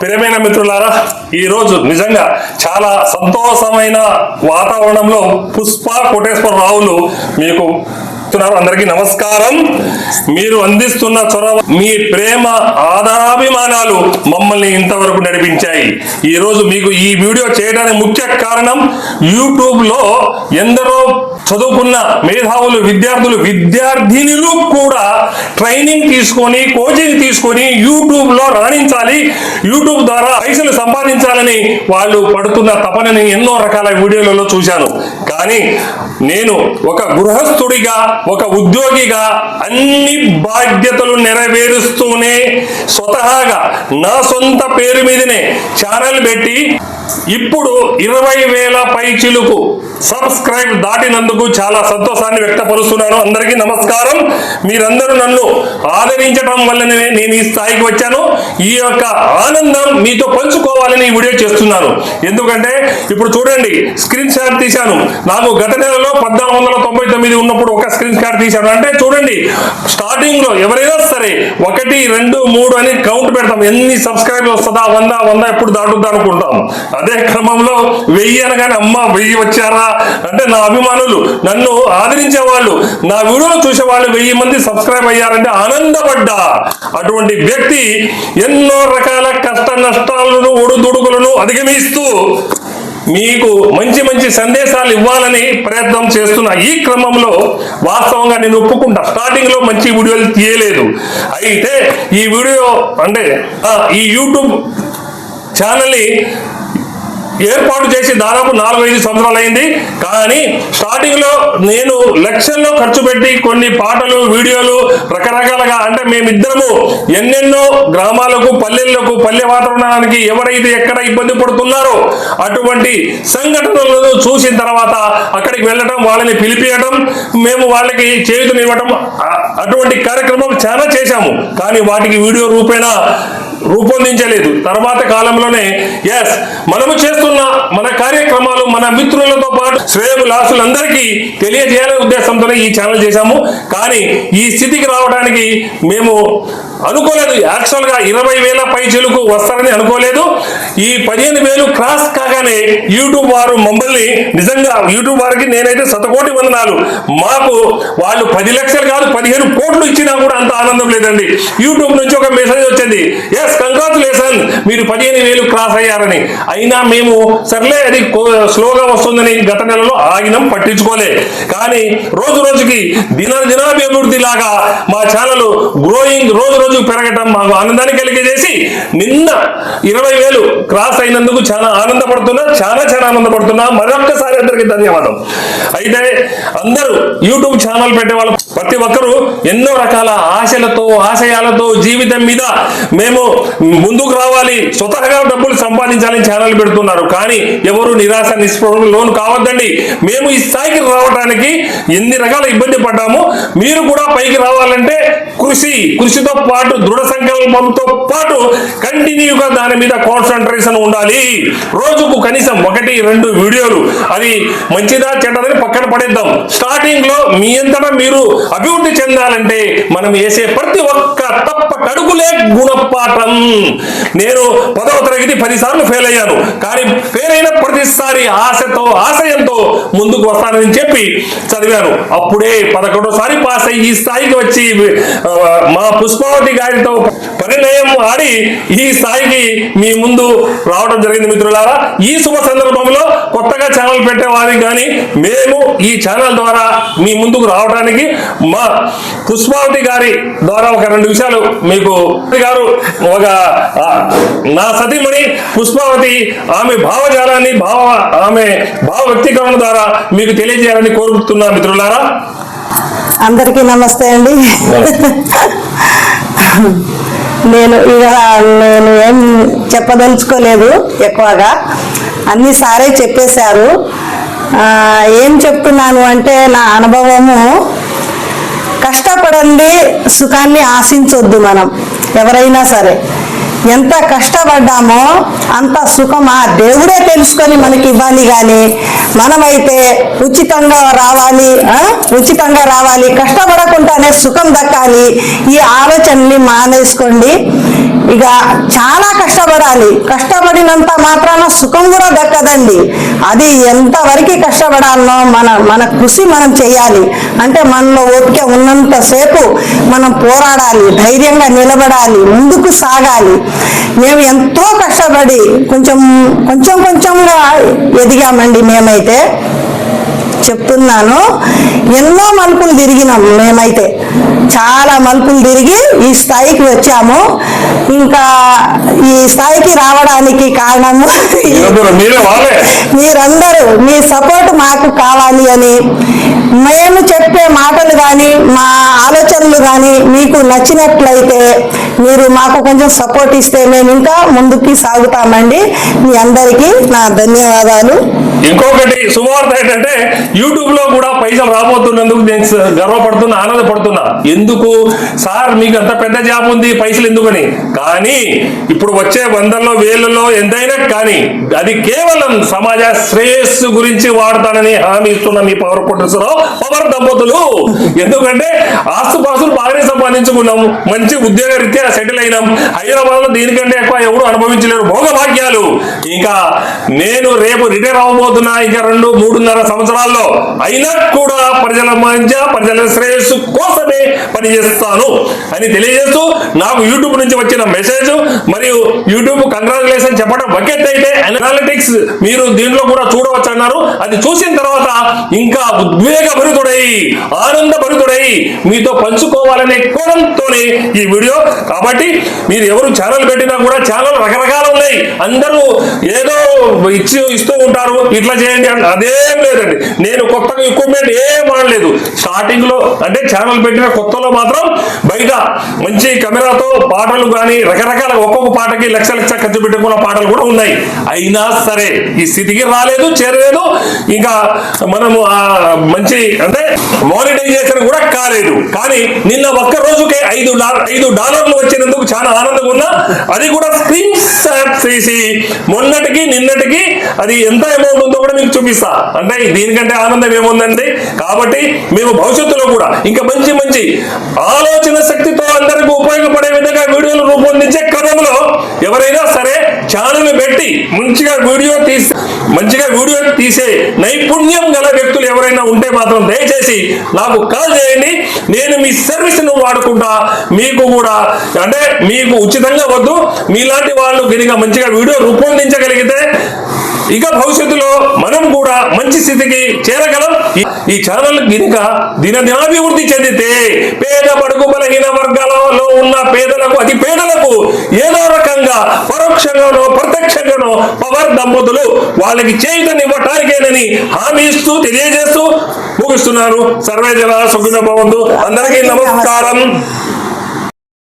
ప్రియమైన మిత్రులారా ఈ రోజు నిజంగా చాలా సంతోషమైన వాతావరణంలో పుష్ప కోటేశ్వరరావులు మీకు చెప్తున్నారు అందరికీ నమస్కారం. మీరు అందిస్తున్న చొరవ మీ ప్రేమ ఆదరాభిమానాలు మమ్మల్ని ఇంతవరకు నడిపించాయి. ఈ రోజు మీకు ఈ వీడియో చేయడానికి ముఖ్య కారణం యూట్యూబ్లో ఎందరో చదువుకున్న మేధావులు విద్యార్థులు విద్యార్థినిలు కూడా ట్రైనింగ్ తీసుకొని కోచింగ్ తీసుకొని యూట్యూబ్లో రాణించాలి. యూట్యూబ్ ద్వారా పైసలు సంపాదించాలని వాళ్ళు పడుతున్న తపనని ఎన్నో రకాల వీడియోలలో చూశాను. కానీ నేను ఒక గృహస్థుడిగా ఒక ఉద్యోగిగా అన్ని బాధ్యతలు నెరవేరుస్తూనే స్వతహాగా నా సొంత పేరు మీదనే ఛానల్ పెట్టి ఇప్పుడు ఇరవై వేల పైచిలుకు సబ్స్క్రైబ్ దాటినందుకు చాలా సంతోషాన్ని వ్యక్తపరుస్తున్నాను. అందరికీ నమస్కారం. మీరందరూ నన్ను ఆదరించడం వల్లనే నేను ఈ స్థాయికి వచ్చాను. ఈ యొక్క ఆనందం మీతో పంచుకోవాలని ఈ వీడియో చేస్తున్నాను. ఎందుకంటే ఇప్పుడు చూడండి స్క్రీన్ షాట్ తీశాను. నాకు గత నెలలో పద్నాలుగు వందల తొంభై తొమ్మిది ఉన్నప్పుడు ఒక స్క్రీన్ షాట్ తీశాను అంటే చూడండి స్టార్టింగ్లో ఎవరైనా సరే ఒకటి రెండు మూడు అని కౌంట్ పెడతాం. ఎన్ని సబ్స్క్రైబ్ వస్తుందా వంద వంద ఎప్పుడు దాటుద్దా అనుకుంటాం. అదే క్రమంలో వెయ్యి అనగానే అమ్మ వెయ్యి వచ్చారా? అంటే నా అభిమానులు నన్ను ఆదరించే వాళ్ళు నా వీడియోలు చూసే వాళ్ళు వెయ్యి మంది సబ్స్క్రైబ్ అయ్యారంటే ఆనందపడ్డా. అటువంటి వ్యక్తి ఎన్నో రకాల కష్ట నష్టాలను ఒడుదుడుకులను అధిగమిస్తూ మీకు మంచి మంచి సందేశాలు ఇవ్వాలని ప్రయత్నం చేస్తున్న ఈ క్రమంలో వాస్తవంగా నేను ఒప్పుకుంటా. స్టార్టింగ్లో మంచి వీడియోలు తీయలేదు. అయితే ఈ వీడియో అంటే ఈ యూట్యూబ్ ఛానల్ని ఏర్పాటు చేసి దాదాపు నాలుగైదు సంవత్సరాలు అయింది. కానీ స్టార్టింగ్లో నేను లక్షల్లో ఖర్చు పెట్టి కొన్ని పాటలు వీడియోలు రకరకాలుగా అంటే మేమిద్దరము ఎన్నెన్నో గ్రామాలకు పల్లెలకు పల్లె వాతావరణానికి ఎవరైతే ఎక్కడ ఇబ్బంది పడుతున్నారో అటువంటి సంఘటనలను చూసిన తర్వాత అక్కడికి వెళ్ళడం వాళ్ళని పిలిపియడం మేము వాళ్ళకి చేతులు అ- అటువంటి కార్యక్రమం చాలా చేశాము. కానీ వాటికి వీడియో రూపేణా రూపొందించలేదు. తర్వాత కాలంలోనే ఎస్ మనము చేస్తున్న మన కార్యక్రమాలు మన మిత్రులతో పాటు శ్రేయభిలాసులందరికీ తెలియజేయాలనే ఉద్దేశంతోనే ఈ ఛానల్ చేశాము. కానీ ఈ స్థితికి రావడానికి మేము అనుకోలేదు. యాక్చువల్గా ఇరవై వేల పై పైచీలకు వస్తారని అనుకోలేదు. ఈ పదిహేను వేలు క్రాస్ కాగానే యూట్యూబ్ వారు మమ్మల్ని నిజంగా యూట్యూబ్ వారికి నేనైతే శతకోటి వందనాలు. మాకు వాళ్ళు పది లక్షలు కాదు పదిహేను కోట్లు ఇచ్చినా కూడా అంత ఆనందం లేదండి. యూట్యూబ్ నుంచి ఒక మెసేజ్ వచ్చింది. ఎస్ కంగ్రాచులేషన్ మీరు పదిహేను వేలు క్రాస్ అయ్యారని. అయినా మేము సర్లే అది స్లోగా వస్తుందని గత నెలలో ఆగినం పట్టించుకోలే. కానీ రోజు రోజుకి దిన దినాభివృద్ధి లాగా మా ఛానల్ గ్రోయింగ్ రోజు రోజు పెరగటం మాకు ఆనందాన్ని కలిగజేసి నిన్న ఇరవై వేలు క్రాస్ అయినందుకు చాలా ఆనందపడుతున్నా చాలా చాలా ఆనందపడుతున్నా. మరొక్కసారి అందరికీ ధన్యవాదం. అయితే అందరూ యూట్యూబ్ ఛానల్ పెట్టే వాళ్ళు ప్రతి ఒక్కరూ ఎన్నో రకాల ఆశలతో ఆశయాలతో జీవితం మీద మేము ముందుకు రావాలి స్వతహాగా డబ్బులు సంపాదించాలని ఛానల్ పెడుతున్నారు. కానీ ఎవరు నిరాశ నిస్పృహకు లోను కావద్దండి. మేము ఈ స్థాయికి రావడానికి ఎన్ని రకాల ఇబ్బంది పడ్డాము మీరు కూడా పైకి రావాలంటే కృషి కృషితో పాటు దృఢ సంకల్పంతో పాటు కంటిన్యూగా దాని మీద కాన్సన్ట్రేషన్ ఉండాలి. రోజుకు కనీసం ఒకటి రెండు వీడియోలు. అది మంచిదా చెడ్డదని పక్కన పడేద్దాం. స్టార్టింగ్లో మీ అంతటా మీరు అభివృద్ధి చెందాలంటే మనం వేసే ప్రతి ఒక్క తప్ప కడుగులే గుణపాఠం. నేను పదవ తరగతి పదిసార్లు ఫెయిల్ అయ్యాను. కానీ ఫెయిల్ అయిన ప్రతిసారి ఆశతో ఆశయంతో ముందుకు వస్తానని చెప్పి చదివాను. అప్పుడే పదకొండోసారి పాస్ అయ్యి ఈ స్థాయికి వచ్చి మా పుష్పావతి గారితో పరిణయం ఆడి ఈ స్థాయికి మీ ముందు రావడం జరిగింది మిత్రులారా. ఈ శుభ సందర్భంలో కొత్తగా ఛానల్ పెట్టే వారికి కానీ మేము ఈ ఛానల్ ద్వారా మీ ముందుకు రావడానికి మా పుష్పావతి గారి ద్వారా ఒక రెండు విషయాలు మీకు. గారు ఒక నా సతీమణి పుష్పావతి ఆమె భావజాలాన్ని భావ ఆమె భావ వ్యక్తీకరణ ద్వారా మీకు తెలియజేయాలని కోరుతున్నా మిత్రులారా. అందరికీ నమస్తే అండి. నేను ఇక నేను ఏం చెప్పదలుచుకోలేదు ఎక్కువగా. అన్ని సారే చెప్పేశారు. ఏం చెప్తున్నాను అంటే నా అనుభవము కష్టపడండి సుఖాన్ని ఆశించొద్దు మనం. ఎవరైనా సరే ఎంత కష్టపడ్డామో అంత సుఖం ఆ దేవుడే తెలుసుకొని మనకి ఇవ్వాలి కానీ మనమైతే ఉచితంగా రావాలి ఉచితంగా రావాలి కష్టపడకుండానే సుఖం దక్కాలి ఈ ఆలోచనని మానేసుకోండి. ఇక చాలా కష్టపడాలి. కష్టపడినంత మాత్రాన సుఖం కూడా దక్కదండి. అది ఎంతవరకు కష్టపడాలనో మన మన కృషి మనం చేయాలి. అంటే మనలో ఓపిక ఉన్నంతసేపు మనం పోరాడాలి ధైర్యంగా నిలబడాలి ముందుకు సాగాలి. మేము ఎంతో కష్టపడి కొంచెం కొంచెం కొంచెంగా ఎదిగామండి మేమైతే. చెప్తున్నాను. ఎన్నో మలుపులు తిరిగినాం మేమైతే. చాలా మలుపులు తిరిగి ఈ స్థాయికి వచ్చాము. ఇంకా ఈ స్థాయికి రావడానికి కారణము మీరందరూ మీ సపోర్ట్ మాకు కావాలి అని మేము చెప్పే మాటలు కానీ మా ఆలోచనలు కానీ మీకు నచ్చినట్లయితే మీరు మాకు కొంచెం సపోర్ట్ ఇస్తే మేము ఇంకా ముందుకి సాగుతామండి. మీ అందరికీ నా ధన్యవాదాలు. ఇంకొకటి సువార్త ఏంటంటే యూట్యూబ్లో కూడా పైసలు రాబోతున్నందుకు నేను గర్వపడుతున్నా ఆనందపడుతున్నా. ఎందుకు? సార్ మీకు అంత పెద్ద జాబ్ ఉంది పైసలు ఎందుకని? కానీ ఇప్పుడు వచ్చే వందల్లో వేలలో ఎంతైనా కానీ అది కేవలం సమాజ శ్రేయస్సు గురించి వాడతానని హామీ ఇస్తున్న మీ పవర్ కోటేశ్వరరావు పవర్ దంపతులు. ఎందుకంటే হুজুর বাইরে సంపాదించుకున్నాం మంచి ఉద్యోగ రీత్యా సెటిల్ అయినాం. హైదరాబాద్లో దీనికంటే ఎక్కువ ఎవరు అనుభవించలేరు. భోగభాగ్యాలు. ఇంకా నేను రేపు రిటైర్ అవ్వబోతున్నా. ఇంకా రెండు మూడున్నర సంవత్సరాల్లో అయినా కూడా ప్రజల మధ్య ప్రజల శ్రేయస్సు కోసమే పనిచేస్తాను అని తెలియజేస్తూ నాకు యూట్యూబ్ నుంచి వచ్చిన మెసేజ్ మరియు యూట్యూబ్ కంగ్రాచులేషన్ చెప్పడం బకెట్ అయితే అనాలిటిక్స్ మీరు దీంట్లో కూడా చూడవచ్చు అన్నారు అది చూసిన తర్వాత ఇంకా ఉద్వేగభరితుడై ఆనందభరితుడై మీతో పంచుకోవాలనే కోణంతోనే ఈ వీడియో. కాబట్టి మీరు ఎవరు ఛానల్ పెట్టినా కూడా ఛానల్ రకరకాలు ఉన్నాయి. అందరూ ఏదో ఇచ్చి ఇస్తూ ఉంటారు. ఇట్లా చేయండి అంటే అదేం లేదండి. నేను కొత్తగా ఎక్విప్మెంట్ ఏం వాడలేదు. స్టార్టింగ్లో అంటే ఛానల్ పెట్టిన కొత్తలో మాత్రం బయట మంచి కెమెరాతో పాటలు కానీ రకరకాల ఒక్కొక్క పాటకి లక్ష లక్ష ఖర్చు పెట్టుకున్న పాటలు కూడా ఉన్నాయి. అయినా సరే ఈ స్థితికి రాలేదు చేరలేదు. ఇంకా మనము మంచి అంటే మానిటైజేషన్ కూడా కాలేదు. కానీ నిన్న ఒక్క రోజుకే ఐదు ఐదు డాలర్లు వచ్చినందుకు చాలా ఆనందంగా ఉన్నా. అది కూడా స్క్రీన్ షాట్ చేసి. మొన్నటికి నిన్నటికి అది ఎంత అమౌంట్ ఉందో కూడా మీకు చూపిస్తా. అంటే దీనికంటే ఆనందం ఏముందండి? కాబట్టి మేము భవిష్యత్తులో కూడా ఇంకా మంచి మంచి ఆలోచన శక్తితో అందరికీ ఉపయోగపడే విధంగా వీడియోలు రూపొందించే క్రమంలో ఎవరైనా సరే ఛానల్ పెట్టి మంచిగా వీడియో తీసి మంచిగా వీడియో తీసే నైపుణ్యం గల వ్యక్తులు ఎవరైనా ఉంటే మాత్రం దయచేసి నాకు కాల్ చేయండి. నేను మీ సర్వీస్ను వాడుకుంటా. మీకు కూడా అంటే మీకు ఉచితంగా వద్దు. మీలాంటి వాళ్ళు గిరిగా మంచిగా వీడియో రూపొందించగలిగితే ఇక భవిష్యత్తులో మనం కూడా మంచి స్థితికి చేరగలం. ఈ- ఛానల్ గిరిక దినదినాభివృద్ధి చెందితే పేద పడుకు బలహీన వర్గాలలో ఉన్న పేదలకు అతి పేదలకు ఏదో రకంగా పరోక్షంగానో ప్రత్యక్షంగానో పవర్ దంపతులు వాళ్ళకి చేయుతనివ్వటానికేనని హామీ ఇస్తూ తెలియజేస్తూ ముగిస్తున్నారు. సర్వే జన సుఖిన భవంతు. అందరికీ నమస్కారం.